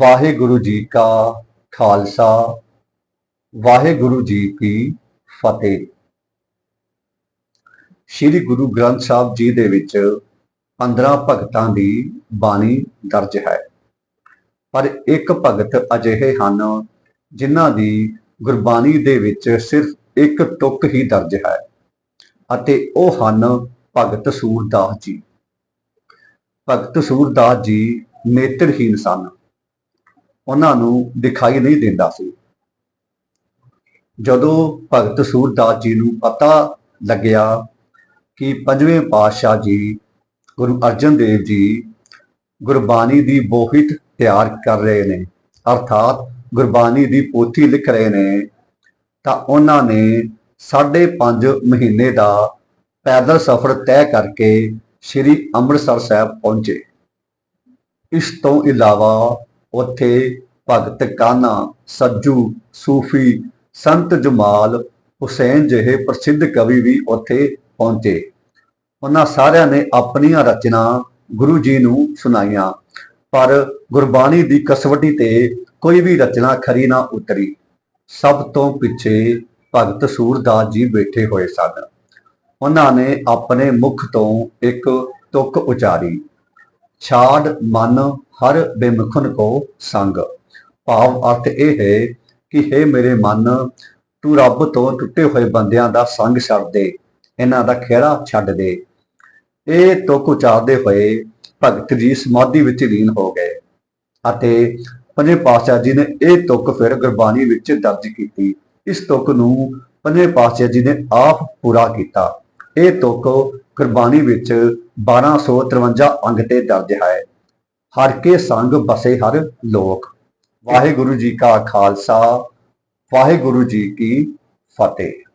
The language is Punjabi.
ਵਾਹਿਗੁਰੂ ਜੀ ਕਾ ਖਾਲਸਾ, ਵਾਹਿਗੁਰੂ ਜੀ ਕੀ ਫਤਿਹ। ਸ੍ਰੀ ਗੁਰੂ ਗ੍ਰੰਥ ਸਾਹਿਬ ਜੀ ਦੇ ਵਿੱਚ 15 ਭਗਤਾਂ ਦੀ ਬਾਣੀ ਦਰਜ ਹੈ। ਪਰ ਇੱਕ ਭਗਤ ਅਜਿਹੇ ਹਨ ਜਿਨ੍ਹਾਂ ਦੀ ਗੁਰਬਾਣੀ ਦੇ ਵਿੱਚ ਸਿਰਫ ਇੱਕ ਤੁਕ ਹੀ ਦਰਜ ਹੈ ਅਤੇ ਉਹ ਹਨ ਭਗਤ ਸੂਰਦਾਸ ਜੀ। ਭਗਤ ਸੂਰਦਾਸ ਜੀ ਨੇਤਰਹੀਨ ਸਨ। ਉਹਨਾਂ ਨੂੰ ਦਿਖਾਈ ਨਹੀਂ ਦਿੰਦਾ ਸੀ। ਜਦੋਂ ਭਗਤ ਸੂਰਦਾਸ ਜੀ ਨੂੰ ਪਤਾ ਲੱਗਿਆ ਕਿ ਪੰਜਵੇਂ ਪਾਤਸ਼ਾਹ ਜੀ, ਗੁਰੂ ਅਰਜਨ ਦੇਵ ਜੀ ਗੁਰਬਾਣੀ ਦੀ ਬੋਹਿਤ ਤਿਆਰ ਕਰ ਰਹੇ ਨੇ, ਅਰਥਾਤ ਗੁਰਬਾਣੀ ਦੀ ਪੋਥੀ ਲਿਖ ਰਹੇ ਨੇ, ਤਾਂ ਉਹਨਾਂ ਨੇ 5.5 ਮਹੀਨੇ ਦਾ ਪੈਦਲ ਸਫ਼ਰ ਤੈਅ ਕਰਕੇ ਸ੍ਰੀ ਅੰਮ੍ਰਿਤਸਰ ਸਾਹਿਬ ਪਹੁੰਚੇ। ਇਸ ਤੋਂ ਇਲਾਵਾ ਉੱਥੇ ਭਗਤ ਕਾਨਾ, ਸੱਜੂ, ਸੂਫੀ, ਸੰਤ ਜਮਾਲ, ਹੁਸੈਨ ਜਿਹੇ ਪ੍ਰਸਿੱਧ ਕਵੀ ਵੀ ਉੱਥੇ ਪਹੁੰਚੇ। ਉਹਨਾਂ ਸਾਰਿਆਂ ਨੇ ਆਪਣੀਆਂ ਰਚਨਾ ਗੁਰੂ ਜੀ ਨੂੰ ਸੁਣਾਈਆਂ, ਪਰ ਗੁਰਬਾਣੀ ਦੀ ਕਸਵਟੀ ਤੇ ਕੋਈ ਵੀ ਰਚਨਾ ਖਰੀ ਨਾ ਉਤਰੀ। ਸਭ ਤੋਂ ਪਿੱਛੇ ਭਗਤ ਸੂਰਦਾਸ ਜੀ ਬੈਠੇ ਹੋਏ ਸਨ। ਉਹਨਾਂ ਨੇ ਆਪਣੇ ਮੁਖ ਤੋਂ ਇੱਕ ਤੁਕ ਉਚਾਰੀ, ਛਾੜ ਮਨ ਹਰ ਬੇਮੁਖਨ ਕੋ ਸੰਗ। ਭਾਵ ਅਰਥ ਇਹ ਹੈ ਕਿ हे ਮੇਰੇ ਮਨ, ਤੂੰ ਰੱਬ ਤੋਂ ਟੁੱਟੇ ਹੋਏ ਬੰਦਿਆਂ ਦਾ ਸੰਗ ਛੱਡ ਦੇ, ਇਹਨਾਂ ਦਾ ਖੇੜਾ ਛੱਡ ਦੇ। ਇਹ ਤੁਕ ਉਚਾਰਦੇ ਹੋਏ ਭਗਤ ਜੀ ਸਮਾਧੀ ਵਿੱਚ ਲੀਨ ਹੋ ਗਏ ਅਤੇ ਪੰਜੇ ਪਾਤਸ਼ਾਹ ਜੀ ਨੇ ਇਹ ਤੁਕ ਫਿਰ ਗੁਰਬਾਣੀ ਵਿੱਚ ਦਰਜ ਕੀਤੀ। ਇਸ ਤੁਕ ਨੂੰ ਪੰਜੇ ਪਾਤਸ਼ਾਹ ਜੀ ਨੇ ਆਪ ਪੂਰਾ ਕੀਤਾ। ਇਹ ਤੁਕ ਗੁਰਬਾਣੀ ਵਿੱਚ 1253 ਅੰਗ ਤੇ ਦਰਜ ਹੈ। ਹਰ ਕੇ ਸੰਗ ਬਸੇ ਹਰ ਲੋਕ। ਵਾਹਿਗੁਰੂ ਜੀ ਕਾ ਖਾਲਸਾ ਵਾਹਿਗੁਰੂ ਜੀ ਕੀ ਫਤਿਹ।